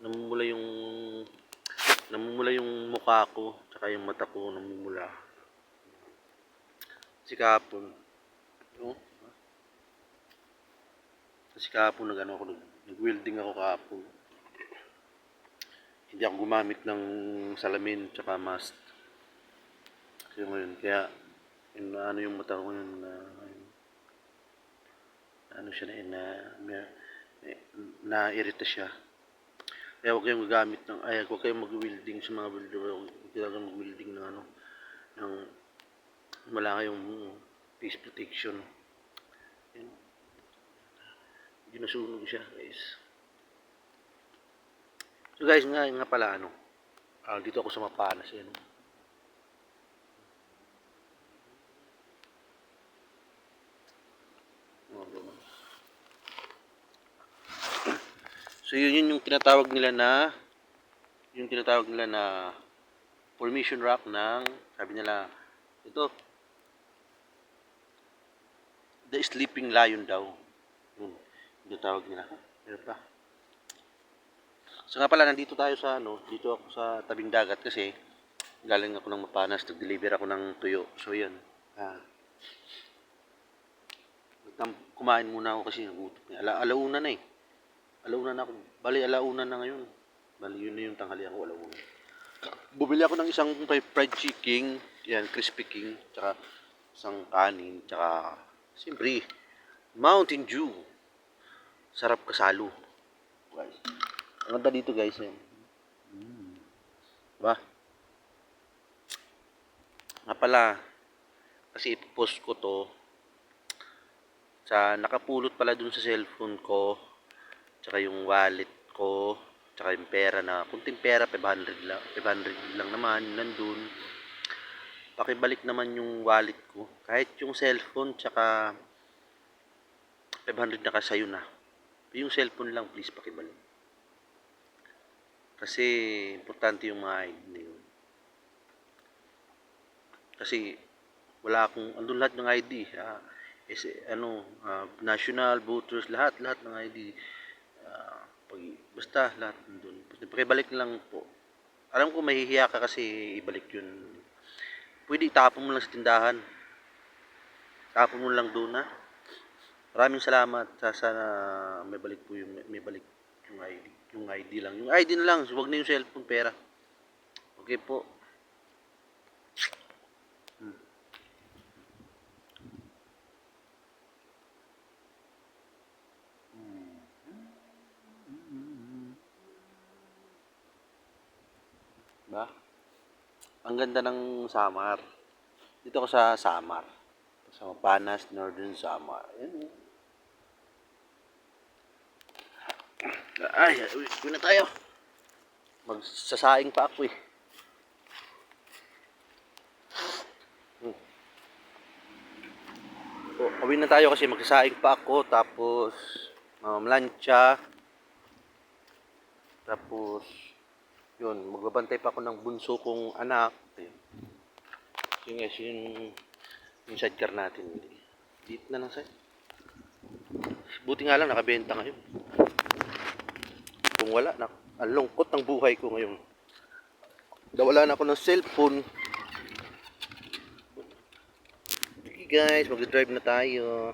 namumula yung namumula yung mukha ko tsaka yung mata ko namumula. Kasi kahapon no? kasi kahapon nag ano ako nag, nag-welding ako kahapon. Hindi ako gumamit ng salamin tsaka mask. Kasi ngayon kaya yung ano yung mata ko ngayon na ano siya na na, na, na irita siya kaya huwag kayong gagamit ng, ay, huwag kayong mag-welding sa mga welder, huwag kayong mag-welding ng ano, ng, wala kayong face protection. Yan. Hindi siya, guys. So guys, nga, nga pala, ano, ah, dito ako sa Mapanas, yan. Oh, diba? So yun, yun yung tinatawag nila na yung tinatawag nila na formation rock ng sabi nila ito the sleeping lion daw. Yun, yung tinatawag nila. Meron pa. So nga pala nandito tayo sa ano, dito ako sa tabing dagat kasi galing ako ng Mapanas, nag-deliver ako ng tuyo. So yun. Ah. Kumain muna ako kasi. Ala alauna na eh. Alauna na ako. Bali, alauna na ngayon. Bali, yun na yung tanghalian ko, alauna. Bumili ako ng isang fri- fried chicken, yan, crispy king, tsaka isang kanin, tsaka, siyempre, Mountain Dew. Sarap kasalo. Guys. Ang ganda dito, guys, yan. Mm. Diba? Nga pala, kasi ipopost ko to sa nakapulot pala dun sa cellphone ko tsaka yung wallet ko tsaka yung pera na kunting pera 500 lang 500 lang naman nandun. Pakibalik naman yung wallet ko. Kahit yung cellphone tsaka 500 na kasayo na. Yung cellphone lang please pakibalik. Kasi importante yung mga ID na yun. Kasi wala akong andun lahat ng ID ah, ano ah, national voters lahat lahat ng ID Ah, pag, basta lahat nandun. Pakibalik na lang po. Alam ko mahihiya ka kasi ibalik yun. Pwede itapon mo lang sa tindahan. Tapon mo lang doon ha. Maraming salamat sa sana may balik po yung may balik yung ID. Yung ID lang. Yung ID na lang, huwag na yung cellphone pera. Okay po. Ba? Ang ganda ng Samar. Dito ako sa Samar. Sa Mapanas, Northern Samar. Oh. Ay, uwi, uwi na tayo. Magsasaing pa ako eh. Hmm. O, uwi na tayo kasi magsasaing pa ako. Tapos, mamamlansya. Tapos, yun, magbabantay pa ako ng bunso kong anak. Ayun. Yung guys, yung, yung sidecar natin. Dito na lang side. Buti nga lang, nakabenta ngayon. Kung wala, na, ang lungkot ng buhay ko ngayon. Nawala na ako ng cellphone. Okay guys, mag-drive na tayo.